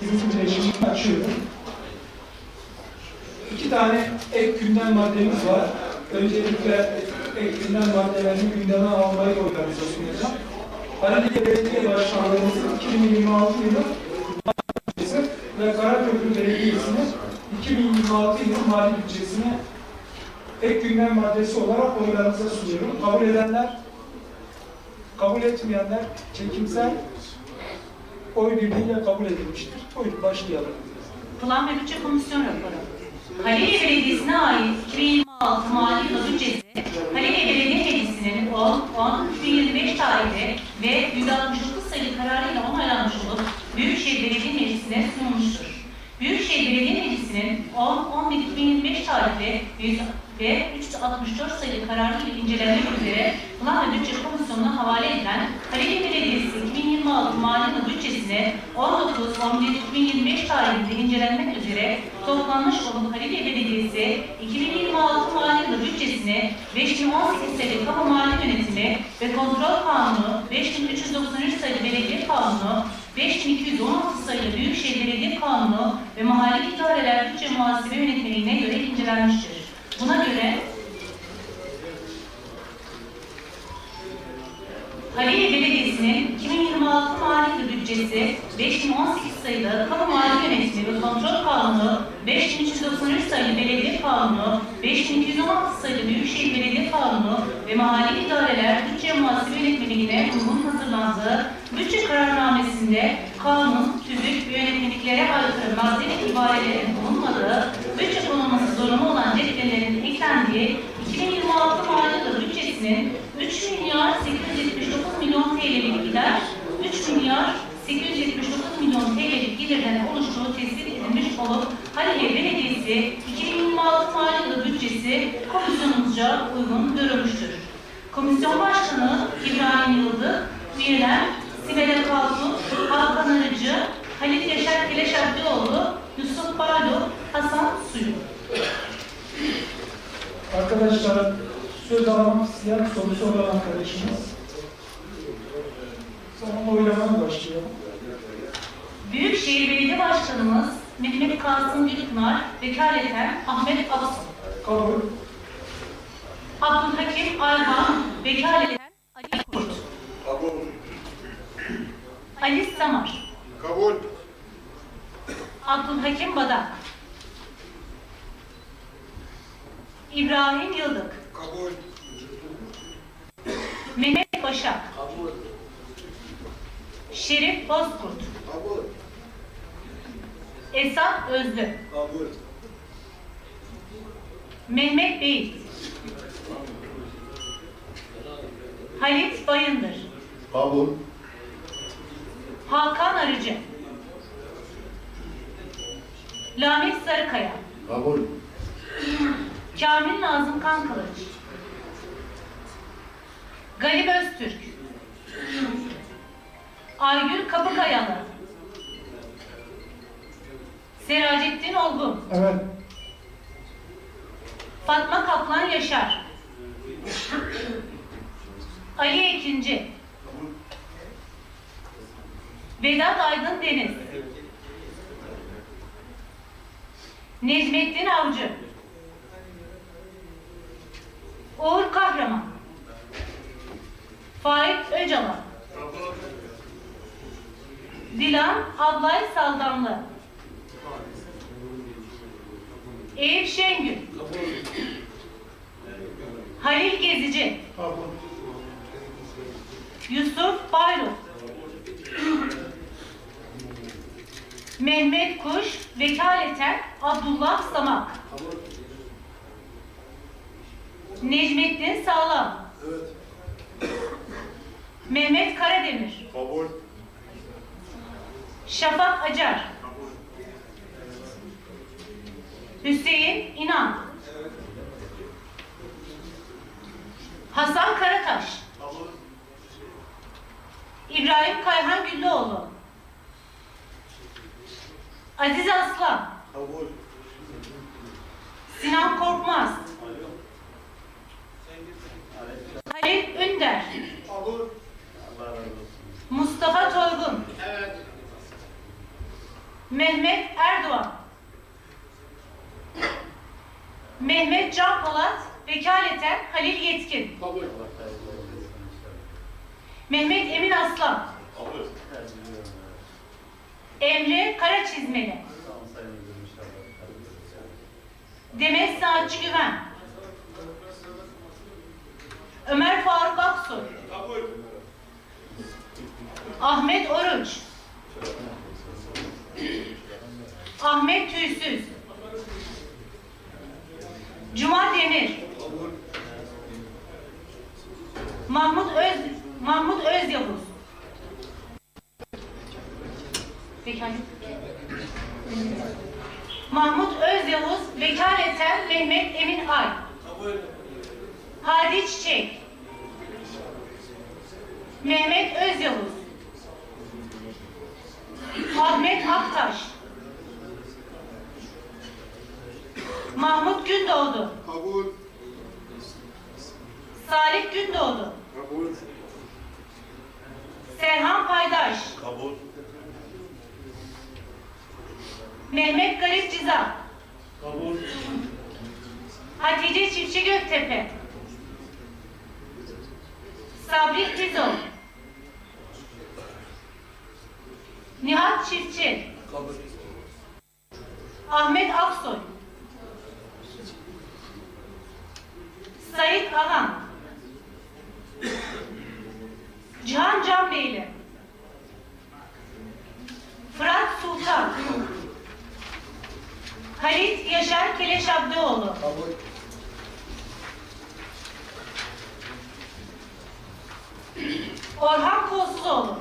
8. bileşimini açıyorum. İki tane ek gündem maddemiz var. Öncelikle ek gündem maddelerini gündeme almayı oylarınıza sunacağım. Karabük'e Belediye Başkanlığımızın 2026 yılı bütçesi ve Karaköprü Belediyesi'nin 2026 yılı mali bütçesine ek gündem maddesi olarak oylarınıza sunuyorum. Kabul edenler, kabul etmeyenler çekimsel oy birliğiyle kabul edilmiştir. Buyurun başlayalım. Plan ve Bütçe Komisyon raporu. Haliliye Belediyesi'ne ait 2026 mali bütçesi, Haliliye Belediye Meclisi'nin 10-10-2025 tarihli ve 169 sayılı kararıyla onaylanmış olup Büyükşehir Belediye Meclisi'ne sunulmuştur. Büyükşehir Belediye Meclisi'nin 10-11-2025 tarihli ve 364 sayılı kararıyla incelenmek üzere Plan ve Bütçe Komisyonu'na havale edilen Haliliye Belediyesi 2026 mali yılı bütçesine 19-11-2025 tarihinde incelenmek üzere toplanmış olup Haliliye Belediyesi 2026 mali yılı bütçesine 5018 sayılı kamu mali yönetimi ve kontrol kanunu, 5393 sayılı belediye kanunu, 5216 sayılı Büyükşehir Belediye Kanunu ve mahalli idareler bütçe muhasebe yönetmeliğine göre incelenmiştir. Buna göre Haliliye Belediyesi'nin 2026 mali yılı bütçesi 5018 sayılı Kamu Mali Yönetimi ve Kontrol Kanunu, 5393 sayılı Belediye Kanunu, 5216 sayılı Büyükşehir Belediye Kanunu ve Mahalli İdareler Bütçe Muhasebe Yönetmeliğine uygun hazırlandığı bütçe kararnamesinde kanun, tüzük ve yönetmeliklere aykırı madde ve ibarelerin bulunmadığı, bütçe konulması zorunlu olan cetvellerin eklendiği 2026 mali yılı bütçesinin 3 milyar 879 milyon TL'lik gider, 3 milyar 879 milyon TL'lik gelirden oluştuğu tespit edilmiş olup Haliliye Belediyesi 2026 mali yılı bütçesi komisyonumuzca uygun görülmüştür. Komisyon Başkanı İbrahim Yıldız, üyeler Sibel Kalkun, Hakan Arıcı, Halit Yaşar Keleşatlioğlu, Yusuf Bardo, Hasan Suyu. Arkadaşlar söz almak isteyen sorusu olan arkadaşımız. Sonra oylamaya başlayalım. Büyükşehir Belediye Başkanımız Mehmet Kasım Gülpınar, vekaleten Ahmet Abasoy. Kabul. Abdülhakim Ayhan, vekaleten Ali Kurt. Kabul. Ali Samar, Kabul. Abdülhakim Badak. İbrahim Yıldık, Kabul. Mehmet Başak, Şerif Bozkurt, Kabul. Esat Özlü, Kabul. Mehmet Bey, Halit Bayındır, Kabul. Hakan Arıcı, Lamik Sarıkaya, Kabul. Kamil Nazım Kankılıç, Galip Öztürk, Aygül Kapıkayalı, Seracettin Olgun, Evet. Fatma Kaplan Yaşar, Ali Ekinci, Vedat Aydın Deniz, Necmettin Avcı, Uğur Kahraman, Faik Öcalan, Dilan Ablay Saldamlı, Eyüp Şengül, Halil Gezici. Yusuf Bayruk, Mehmet Kuş, vekaleten Abdullah Samak, Necmettin Sağlam, Evet. Mehmet Karademir, Kabul. Şafak Acar, Hüseyin İnan, Hasan Karataş. İbrahim Kayhan Güllüoğlu, Aziz Aslan. Sinan Korkmaz, Halil Ünder. Mustafa Toygun, Evet. Mehmet Erdoğan. Mehmet Can Polat, vekaleten Halil Yetkin. Kabul. Mehmet Emin Aslan. Kabul. Emre Karaçizmeli. Demet Saatçı Güven. Ömer Faruk Aksu. Ahmet Oruç. Ahmet Tüysüz. Cuma Demir. Mahmut Öz Mahmut. Peki hangi? Mahmut Özyavuz vekaleten Mehmet Emin Ay. Hadi Çiçek. Mehmet Özyavuz. Ahmet Aktaş. Mahmut Gündoğdu. Kabul. Salih Gündoğdu. Kabul. Serhan Paydaş. Kabul. Mehmet Garip Ciza. Kabul. Hatice Çiftçi Göktepe. Sabri Tizo. Nihat Çiftçi. Kabul. Ahmet Aksoy. Sait Ahan. Cihan Canbeyli. Fırat Sultan. Halit Yaşar Keleş Abdioğlu. Orhan Kolsuzoğlu.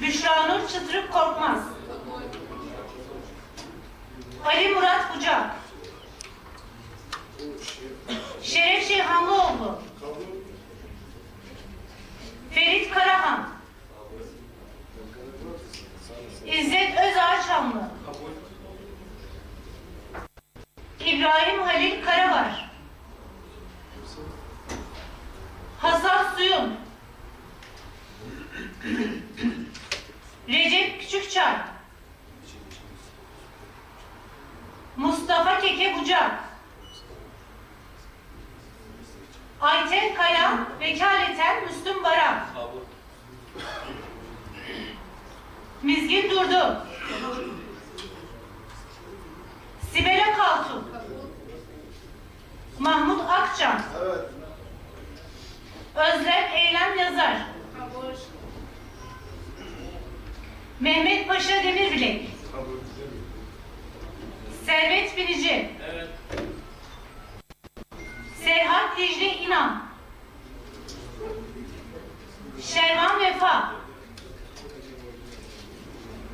Büşra Nur Çıtırık Korkmaz. Ali Murat Bucak. Şeref Şihanlıoğlu. Kabul. Ferit Karahan. İzzet Özağaçamlı. Kabul. İbrahim Halil Karavar. Hasan Suyun. Recep Küçükçay. Mustafa Keke Bucak. Ayten Kaya, vekaleten Müslüm Baran. Mizgin Durdu. Sibel Kaltun. Mahmut Akçam. Özlem Eylem Yazar. Mehmet Paşa Demirbilek. Kabul. Servet Binici. Evet. Serhat Dicle İnan. Şervan Vefa.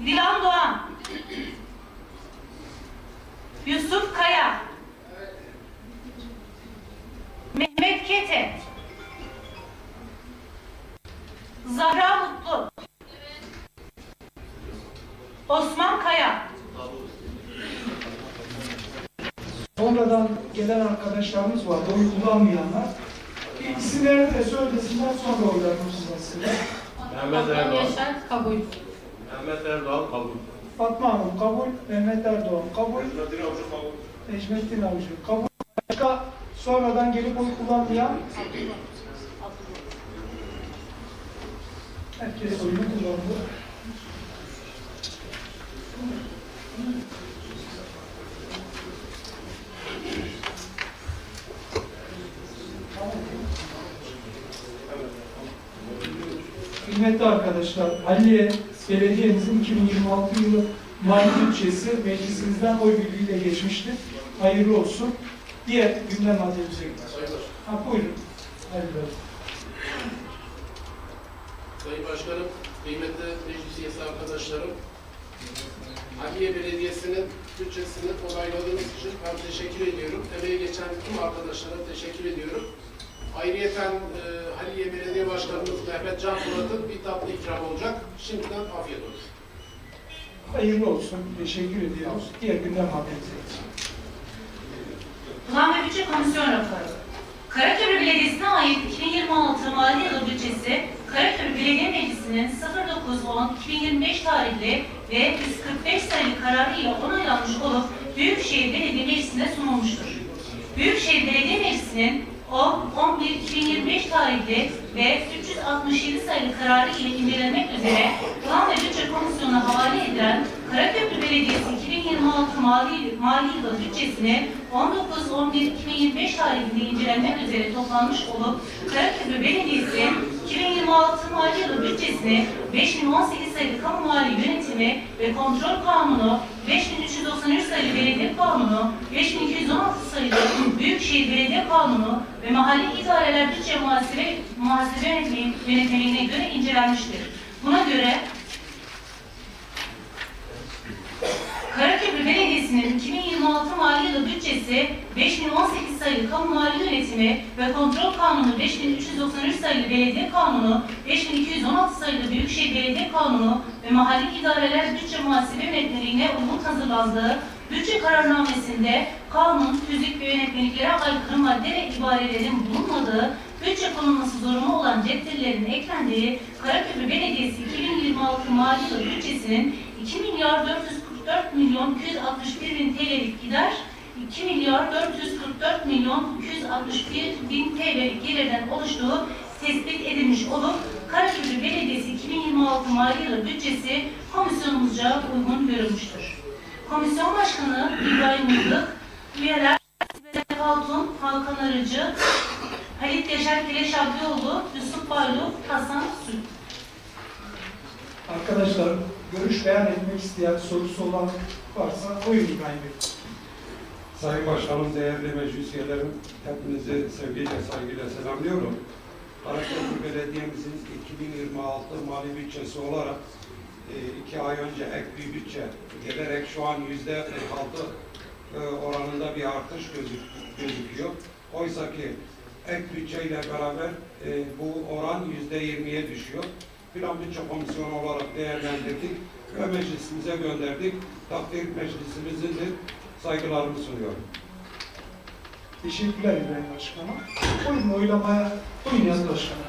Dilan Doğan. Yusuf Kaya. Mehmet Kete. Zahra Mutlu. Osman Kaya. Sonradan gelen arkadaşlarımız var, oy kullanmayanlar. Bir isimlerini de söylesinler sonra oylarını kullansınlar. Mehmet Erdoğan. Yaşar kabul. Mehmet Erdoğan kabul. Fatma Hanım kabul, Mehmet Erdoğan kabul, Necmettin Avcı kabul. Necmettin Avcı kabul. Başka sonradan gelip oy kullanmayan herkes oyunu kullandı. Kıymetli arkadaşlar, Halliye Belediye'mizin 2026 yılı mali bütçesi meclisimizden oy birliğiyle geçmiştir. Hayırlı olsun. Diğer gündem maddemize gidiyoruz. Ha buyurun. Halil Bey. Sayın Başkanım, kıymetli meclis üyesi arkadaşlarım, Haliye Belediyesi'nin bütçesini onayladığınız için ben teşekkür ediyorum. Emeği geçen tüm arkadaşlara teşekkür ediyorum. Ayrıyeten e, Haliye Belediye Başkanımız Mehmet Can Polat'ın bir tatlı ikram olacak. Şimdiden afiyet olsun. Hayırlı olsun. Teşekkür ediyoruz. Diğer gündem maddemize geçelim. Plan ve Bütçe Komisyon raporu. Karaköprü Belediyesi'ne ait 2026 mali yılı bütçesi Karaköprü Belediye Meclisi'nin 0910-2025 tarihli ve 145 sayılı kararı ile onaylanmış olup Büyükşehir Belediye Meclisi'ne sunulmuştur. Büyükşehir Belediye Meclisi'nin 10-11-2025 tarihli ve 367 sayılı kararı ile incelenmek üzere Plan ve Bütçe Komisyonu'na havale edilen Karaköprü Belediyesi 2026 mali, mali yılı bütçesini 19-11-2025 tarihinde incelenmek üzere toplanmış olup Karaköprü Belediyesi 2026 mali yılı bütçesini 5018 sayılı Kamu Mali Yönetimi ve Kontrol Kanunu, 5393 sayılı Belediye Kanunu, 5216 sayılı Büyükşehir Belediye Kanunu ve Mahalli İdareler Bütçe Muhasebe, Muhasebe Yönetimi- Yönetmeliğine göre incelenmiştir. Buna göre Karaköprü Belediyesi'nin 2026 mali yılı bütçesi 5018 sayılı Kamu Mali Yönetimi ve Kontrol Kanunu 5393 sayılı Belediye Kanunu, 5216 sayılı Büyükşehir Belediye Kanunu ve Mahalli İdareler Bütçe Muhasebe Yönetmeliğine uygun hazırlandığı bütçe kararnamesinde kanun, tüzük ve yönetmeliklere aykırı madde ve ibarelerin bulunmadığı, bütçe konulması zorunlu olan cetvellerin eklendiği Karaköprü Belediyesi 2026 mali yılı bütçesinin 2 milyar 444 milyon 261 bin TL'lik gider, 2 milyar 444 milyon 261 bin TL'lik gelirden oluştuğu tespit edilmiş olup Karaköprü Belediyesi 2026 mali yılı bütçesi komisyonumuzca uygun görülmüştür. Komisyon Başkanı İbrahim Mızık, üyeler Sibel Hatun, Hakan Arıcı, Halit Yaşar Kile Şablioğlu, Yusuf Bayluk, Hasan Sülk. Arkadaşlar görüş beyan etmek isteyen sorusu olan varsa buyurun Bey. Sayın Başkanım, değerli meclis üyelerim, hepinizi sevgiyle, saygıyla selamlıyorum. Karaköprü Belediye'mizin 2026 mali bütçesi olarak e, iki ay önce ek bir bütçe gelerek şu an yüzde 46 e, oranında bir artış gözük- gözüküyor. Oysa ki ek bütçeyle beraber e, bu oran yüzde 20'ye düşüyor. Plan Bütçe Komisyonu olarak değerlendirdik ve meclisimize gönderdik. Takdir meclisimindir. Saygılarımı sunuyorum. Teşekkürler İbrahim Başkanım. Buyurun oylamaya. Buyurun Yazı Başkanım.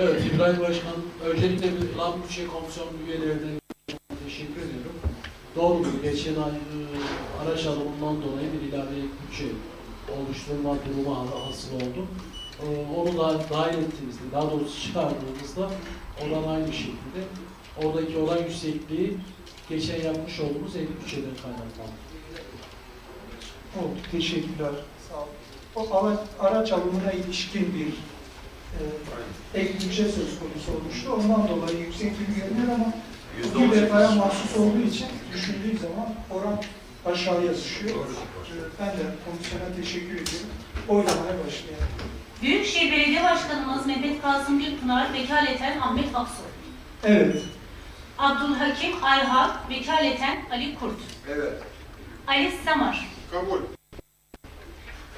Evet İbrahim Başkan, öncelikle bir Plan Bütçe Komisyonu üyelerine teşekkür ediyorum. Doğrudur, geçen ay e, araç alımından dolayı bir ilave bütçe oluşturma durumu ha- hasıl oldu. E, onu da dahil ettiğimizde, daha doğrusu çıkardığımızda oran aynı şekilde. Oradaki oran yüksekliği geçen yapmış olduğumuz ek bütçeden kaynaklandı. Oldu. Teşekkürler. Sağ olun. O araç, araç alımına ilişkin bir e, ek bütçe söz konusu olmuştu. Ondan dolayı yüksek bir görünüyor ama bu defaya mahsus olduğu için düşündüğü zaman oran aşağıya. E, Ben de komisyona teşekkür ediyorum. Oylamaya başlayalım. Büyükşehir Belediye Başkanımız Mehmet Kasım Gülpınar, vekaleten Ahmet Aksoy. Evet. Abdülhakim Ayhan, vekaleten Ali Kurt. Evet. Ali Samar. Kabul.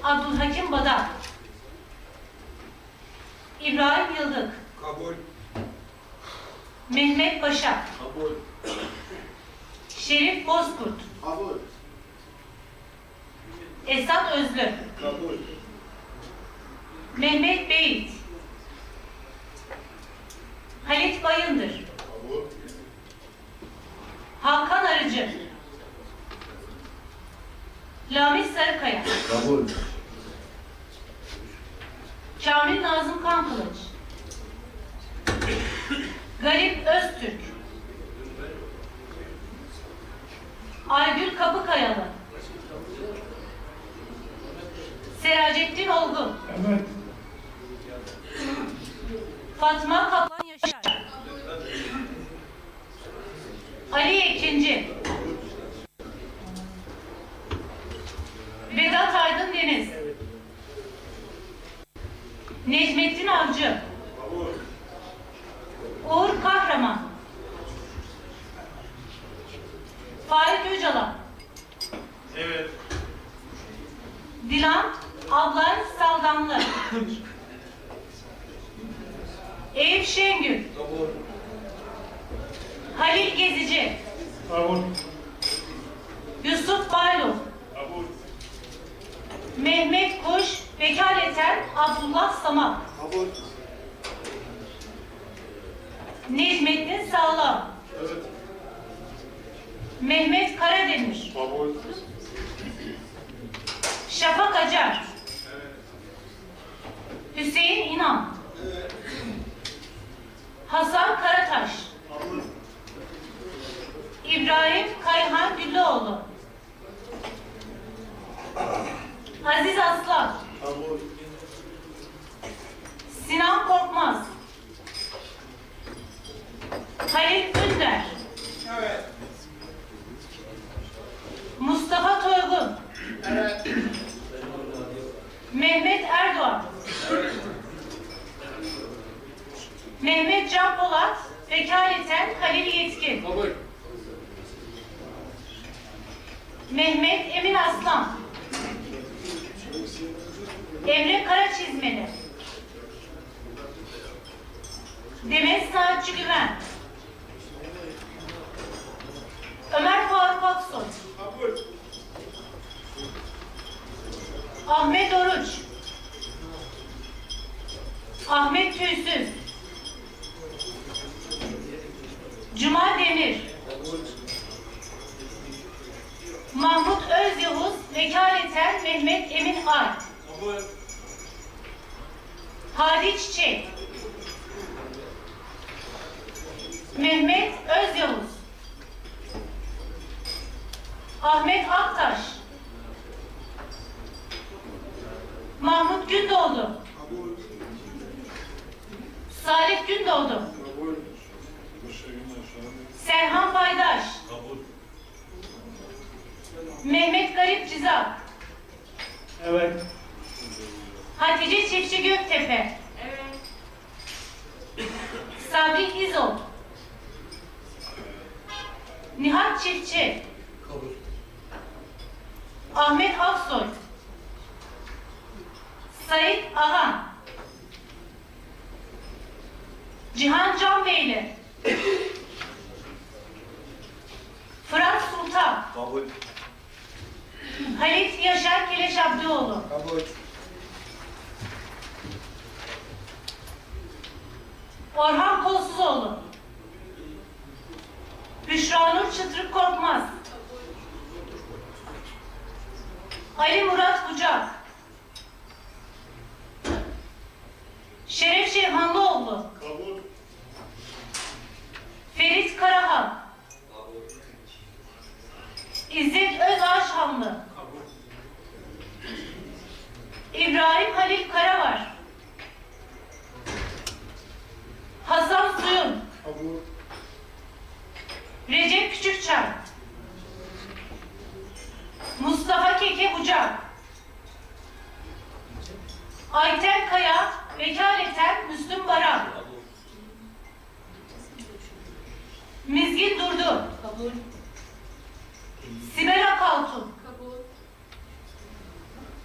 Abdülhakim Badar. İbrahim Yıldık. Kabul. Mehmet Başak. Kabul. Şerif Bozkurt. Kabul. Esat Özlü. Kabul. Mehmet Beyit. Halit Bayındır. Kabul. Hakan Arıcı. Lamit Sarıkaya. Kabul. Kamil Nazım Kankılıç. Garip Öztürk. Aygül Kapıkayalı. Seracettin Olgun. Evet. Fatma Kaplan Yaşar. Ali Ekinci. Vedat Aydın Deniz. Necmettin Avcı. Uğur Kahraman. Faik Öcalan. Evet. Dilan Ablay Saldamlı. Eyüp Şengül. Kabul. Halil Gezici. Kabul. Yusuf Baylov. Kabul. Mehmet Kuş Vekaleten Abdullah Samak. Kabul. Necmettin Sağlam. Evet. Mehmet Karademir. Şafak Acar. Hüseyin İnan. Hasan Karataş. İbrahim Kayhan Güllüoğlu. Aziz Aslan. Sinan Korkmaz. Halil Ünder. Mustafa Toygun. Mehmet Erdoğan. Mehmet Can Polat. Vekaleten Halil Yetkin. Kabul. Mehmet Emin Aslan. Emre Karaçizmeli. Demet Saatçı Güven. Ömer Faruk Aksoy. Ahmet Oruç. Ahmet Tüysüz. Cuma Demir. Mahmut Özyavuz vekaleten Mehmet Emin Ay. Hadi Çiçek. Mehmet Özyavuz. Ahmet Aktaş. Mahmut Gündoğdu. Salih Gündoğdu. Serhan. Kabul. Mehmet Garip Cizak. Evet. Hatice Çiftçi Göktepe. Sabri İzol. Nihat Çiftçi. Ahmet Aksoy. Sait Ahan. Cihan Canbeyli. Fırat Sultan. Kabul. Halit Yaşar Keleş Abdioğlu. Kabul. Orhan Kolsuzoğlu. Büşra Nur Çıtırık Korkmaz. Ali Murat Bucak. Şeref Şevhanlıoğlu. Kabul. Ferit Karahan. İzzet Özağaçhamlı. İbrahim Halil Karavar. Hasan Suyun. Kabul. Recep Küçükçay. Mustafa Keke Bucak. Ayten Kaya, vekaleten Müslüm Baran. Mizgin Durdu. Kabul. Sibel Akaltun. Kabul.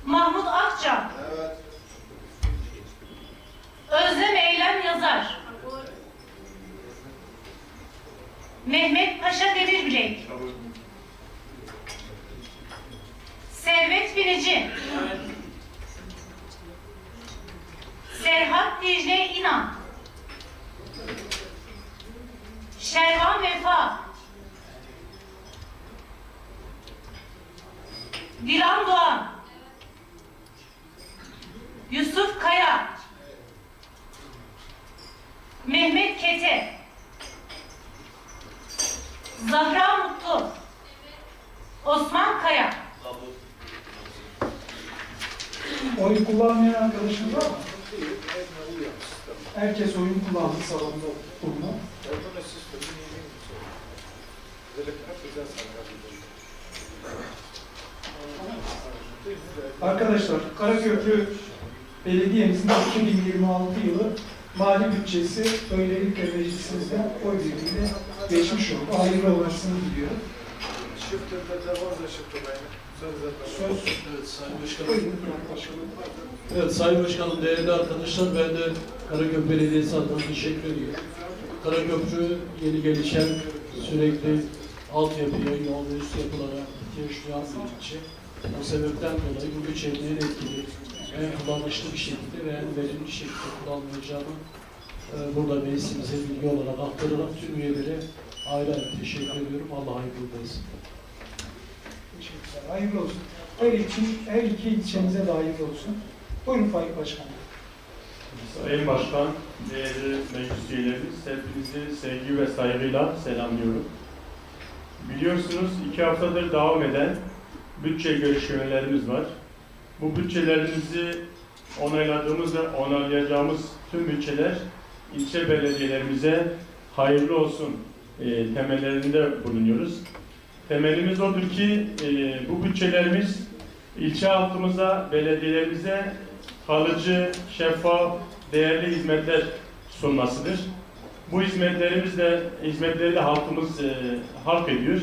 Mahmut Akça. Evet. Özlem Eylem Yazar. Kabul. Mehmet Paşa Demirbilek. Kabul. Servet Binici. Serhat Dicle İnan. Şervan Vefa. Dilan Doğan. Yusuf Kaya. Mehmet Kete. Zahra Mutlu. Osman Kaya. Oy kullanmayan arkadaşımız var mı? Herkes oyun kullandı salonda bulunan. Arkadaşlar, Karaköprü Belediye'mizin 2026 yılı mali bütçesi böylelikle meclisimizden oy birliğiyle geçmiş oldu. Hayırlı olmasını diliyorum. Söz Evet Sayın Başkanım. Evet Sayın Başkanım, değerli arkadaşlar ben de Karaköprü Belediyesi adına teşekkür ediyorum. Karaköprü yeni gelişen sürekli altyapıya, yol ve üst yapılara ihtiyaç duyan bir ilçe. O sebepten dolayı bu bütçenin en etkili en kullanışlı bir şekilde ve en verimli şekilde kullanılacağını e, burada meclisimize bilgi olarak aktararak tüm üyelere ayrı ayrı teşekkür ediyorum. Allah hayırlı olsun. Teşekkürler. Hayırlı olsun. Her iki, her iki ilçemize de hayırlı olsun. Buyurun Faik Başkanım. Sayın Başkan, değerli meclis üyelerimiz, hepinizi sevgi ve saygıyla selamlıyorum. Biliyorsunuz iki haftadır devam eden bütçe görüşmelerimiz var. Bu bütçelerimizi onayladığımız ve onaylayacağımız tüm bütçeler ilçe belediyelerimize hayırlı olsun e, temellerinde bulunuyoruz. Temelimiz odur ki e, bu bütçelerimiz ilçe halkımıza, belediyelerimize kalıcı, şeffaf, değerli hizmetler sunmasıdır. Bu hizmetlerimiz de, hizmetleri de halkımız e, halk ediyor.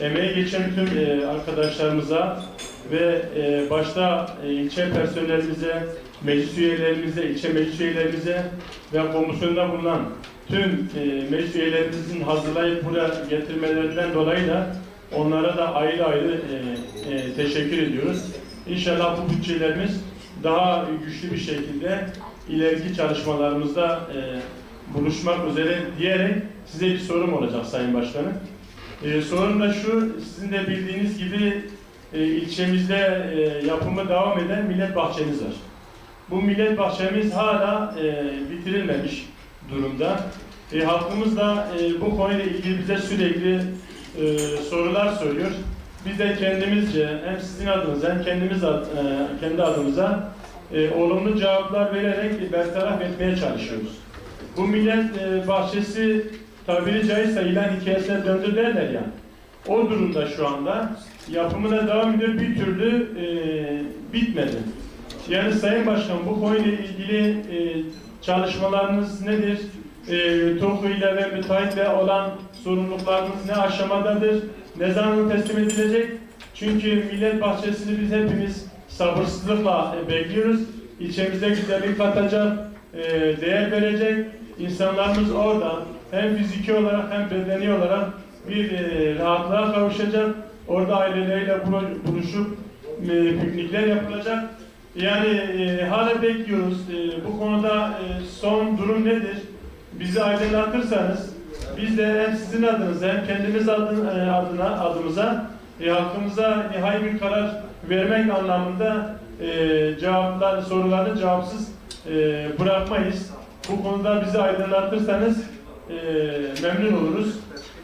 Emeği geçen tüm e, arkadaşlarımıza ve e, başta e, ilçe personelimize, meclis üyelerimize, ilçe meclis üyelerimize ve komisyonda bulunan tüm e, meclis üyelerimizin hazırlayıp buraya getirmelerinden dolayı da onlara da ayrı ayrı e, e, teşekkür ediyoruz. İnşallah bu bütçelerimiz daha güçlü bir şekilde ileriki çalışmalarımızda e, buluşmak üzere diyerek size bir sorum olacak Sayın Başkanım. E, sorum da şu, sizin de bildiğiniz gibi e, ilçemizde e, yapımı devam eden millet bahçemiz var. Bu millet bahçemiz hala e, bitirilmemiş durumda. E, halkımız da e, bu konuyla ilgili bize sürekli e, sorular soruyor. Biz de kendimizce hem sizin adınıza hem kendimiz ad, e, kendi adımıza e, olumlu cevaplar vererek bertaraf etmeye çalışıyoruz. Bu millet e, bahçesi tabiri caizse ilan hikayesine döndü derler ya. O durumda şu anda yapımına devam ediyor bir türlü e, bitmedi. Yani Sayın Başkan bu konuyla ilgili e, çalışmalarınız nedir? E, TOKİ ile ve müteahhitle olan sorumluluklarınız ne aşamadadır? Ne zaman teslim edilecek? Çünkü millet bahçesini biz hepimiz sabırsızlıkla e, bekliyoruz. İlçemize güzellik katacak, e, değer verecek. İnsanlarımız orada hem fiziki olarak hem bedeni olarak bir e, rahatlığa kavuşacak. Orada aileleriyle bulu- buluşup e, piknikler yapılacak. Yani e, hala bekliyoruz. E, bu konuda e, son durum nedir? Bizi aydınlatırsanız biz de hem sizin adınıza hem kendimiz adın, e, adına adımıza e, halkımıza nihai bir karar vermek anlamında e, cevaplar sorularını cevapsız e, bırakmayız. Bu konuda bizi aydınlatırsanız e, memnun oluruz.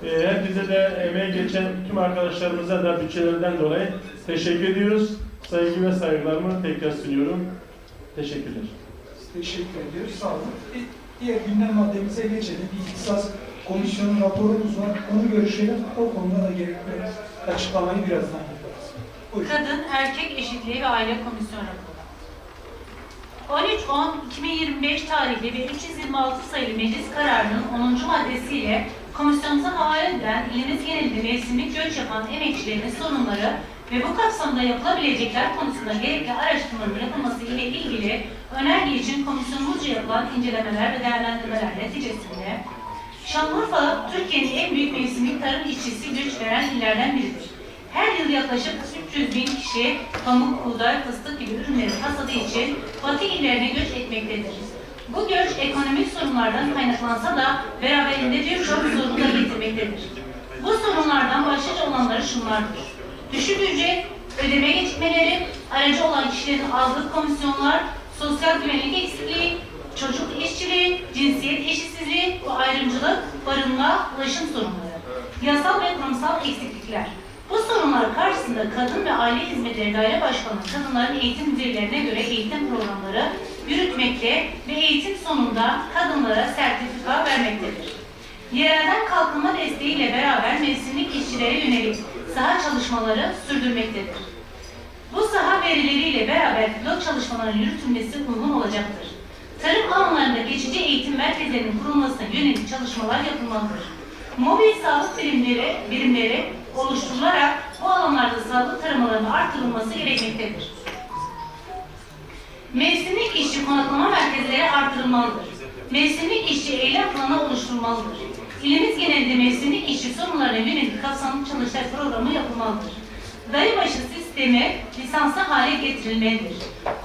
E, hepinize de emeği geçen tüm arkadaşlarımıza da bütçelerden dolayı teşekkür ediyoruz. Saygı ve saygılarımı tekrar sunuyorum. Teşekkürler. Teşekkür ediyoruz. Sağ olun. Bir Diğer gündem maddemize geçelim. Bir ihtisas komisyonu raporumuz var. Onu görüşelim. O konuda da gerekli açıklamayı birazdan yaparız. Buyurun. Kadın Erkek Eşitliği ve Aile Komisyon raporu. 13-10-2025 tarihli ve 326 sayılı meclis kararının 10. maddesiyle komisyonumuza havale edilen ilimiz genelinde mevsimlik göç yapan emekçilerin sorunları ve bu kapsamda yapılabilecekler konusunda gerekli araştırmanın yapılması ile ilgili önerge için komisyonumuzca yapılan incelemeler ve değerlendirmeler neticesinde Şanlıurfa, Türkiye'nin en büyük mevsimlik tarım işçisi göç veren illerden biridir. Her yıl yaklaşık 300 bin kişi pamuk, buğday, fıstık gibi ürünleri hasadı için batı illerine göç etmektedir. Bu göç ekonomik sorunlardan kaynaklansa da beraberinde birçok sorun da getirmektedir. Bu sorunlardan başlıca olanları şunlardır. Düşük ücret, ödeme gecikmeleri, aracı olan kişilerin aldığı komisyonlar, sosyal güvenlik eksikliği, çocuk işçiliği, cinsiyet eşitsizliği ve ayrımcılık, barınma, ulaşım sorunları, yasal ve kurumsal eksiklikler. Bu sorunlar karşısında Kadın ve Aile Hizmetleri Daire Başkanı kadınların eğitim düzeylerine göre eğitim programları yürütmekte ve eğitim sonunda kadınlara sertifika vermektedir. Yerelden kalkınma desteğiyle beraber mevsimlik işçilere yönelik saha çalışmaları sürdürmektedir. Bu saha verileriyle beraber pilot çalışmaların yürütülmesi uygun olacaktır. Tarım alanlarında geçici eğitim merkezlerinin kurulmasına yönelik çalışmalar yapılmalıdır. Mobil sağlık birimleri, birimleri oluşturularak bu alanlarda sağlık taramalarının artırılması gerekmektedir. Mevsimlik işçi konaklama merkezleri artırılmalıdır. Mevsimlik işçi eylem planı oluşturulmalıdır. İlimiz genelinde mevsimlik işçi sorunlarına yönelik kapsamlı çalıştay programı yapılmalıdır. Dayıbaşı sistemi lisanslı hale getirilmelidir.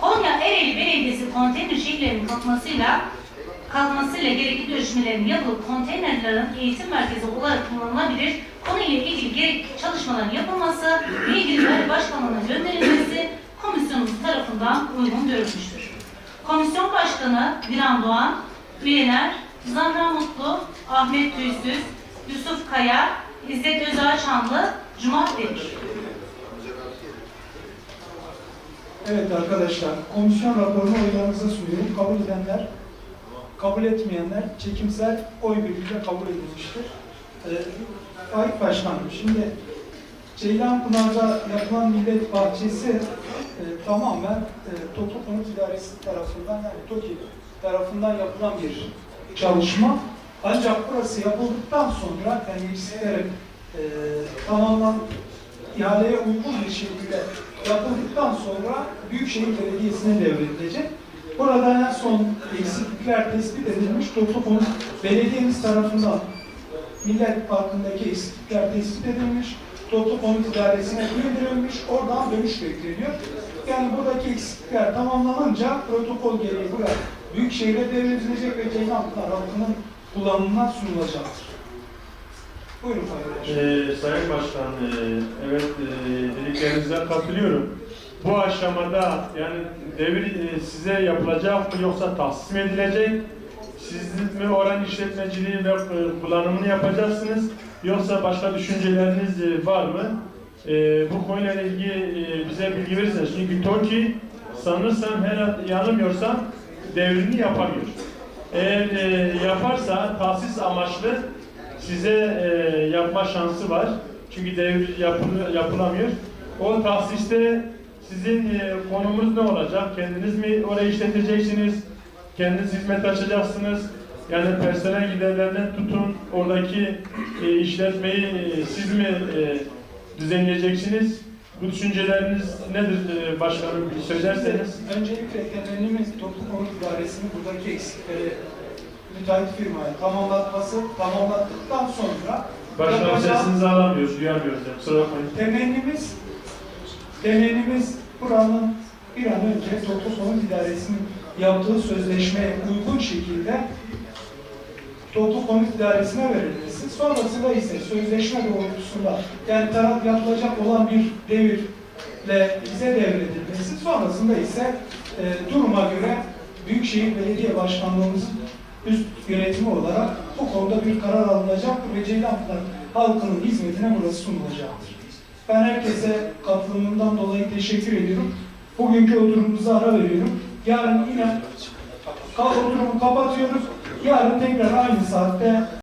Konya Ereğli Belediyesi konteyner şehirlerinin kalkmasıyla kalkmasıyla gerekli görüşmelerin yapılıp konteynerlerin eğitim merkezi olarak kullanılabilir, konuyla ilgili gerekli çalışmaların yapılması ve ilgili başkanlığına gönderilmesi komisyonumuz tarafından uygun görülmüştür. Komisyon Başkanı Dilan Doğan, üyeler Zahra Mutlu, Ahmet Tüysüz, Yusuf Kaya, İzzet Özağçanlı, Cumat Demir. Evet arkadaşlar, komisyon raporunu oylarınıza sunuyorum. Kabul edenler, kabul etmeyenler çekimsel oy birliğiyle kabul edilmiştir. Ee, Faik Başkanım, şimdi Ceylanpınar'da yapılan millet bahçesi e, tamamen e, Toplu Konut İdaresi tarafından yani TOKİ tarafından yapılan bir çalışma. Ancak burası yapıldıktan sonra yani eksikleri e, tamamlan ihaleye uygun bir şekilde yapıldıktan sonra Büyükşehir Belediyesi'ne devredilecek. Burada en son eksiklikler tespit edilmiş. Toplu konut belediyemiz tarafından Millet Parkı'ndaki eksiklikler tespit edilmiş. Toplu konut idaresine bildirilmiş. Oradan dönüş bekleniyor. Yani buradaki eksiklikler tamamlanınca protokol gereği buraya Büyükşehir'e devredilecek ve Ceylanpınar halkının kullanımına sunulacaktır. Buyurun Sayın Başkanım. Ee, Sayın Başkan, e, evet e, dediklerinize katılıyorum. Bu aşamada yani devir e, size yapılacak mı yoksa tahsis edilecek? Siz mi oran işletmeciliği ve e, kullanımını yapacaksınız? Yoksa başka düşünceleriniz e, var mı? Bu konuyla ilgili bize bilgi verirseniz. Çünkü TOKİ sanırsam her yanılmıyorsam devrini yapamıyor. Eğer yaparsa tahsis amaçlı size yapma şansı var. Çünkü devir yapılı, yapılamıyor. O tahsiste sizin e, konumunuz ne olacak? Kendiniz mi orayı işleteceksiniz? Kendiniz hizmet açacaksınız? Yani personel giderlerinden tutun, oradaki e, işletmeyi e, siz mi e, düzenleyeceksiniz? Bu düşünceleriniz nedir e, başkanım? Bir söylerseniz. Öncelikle temennimiz toplum konut idaresinin buradaki eksikleri müteahhit firmaya tamamlatması, tamamlattıktan sonra Başkanım yapacağı- sesinizi alamıyoruz, duyamıyoruz. Yani. Kusura bakmayın. Temennimiz, temennimiz buranın bir an önce Toplu Konut İdaresi'nin yaptığı sözleşmeye uygun şekilde Toplu Konut İdaresi'ne verilmesi. Sonrasında ise sözleşme doğrultusunda yani taraf yapılacak olan bir devirle bize devredilmesi. Sonrasında ise e, duruma göre Büyükşehir Belediye Başkanlığımızın üst yönetimi olarak bu konuda bir karar alınacak ve Ceylanpınar halkının hizmetine burası sunulacaktır. Ben herkese katılımından dolayı teşekkür ediyorum. Bugünkü oturumumuza ara veriyorum. Yarın yine oturumu kapatıyoruz. Yarın tekrar aynı saatte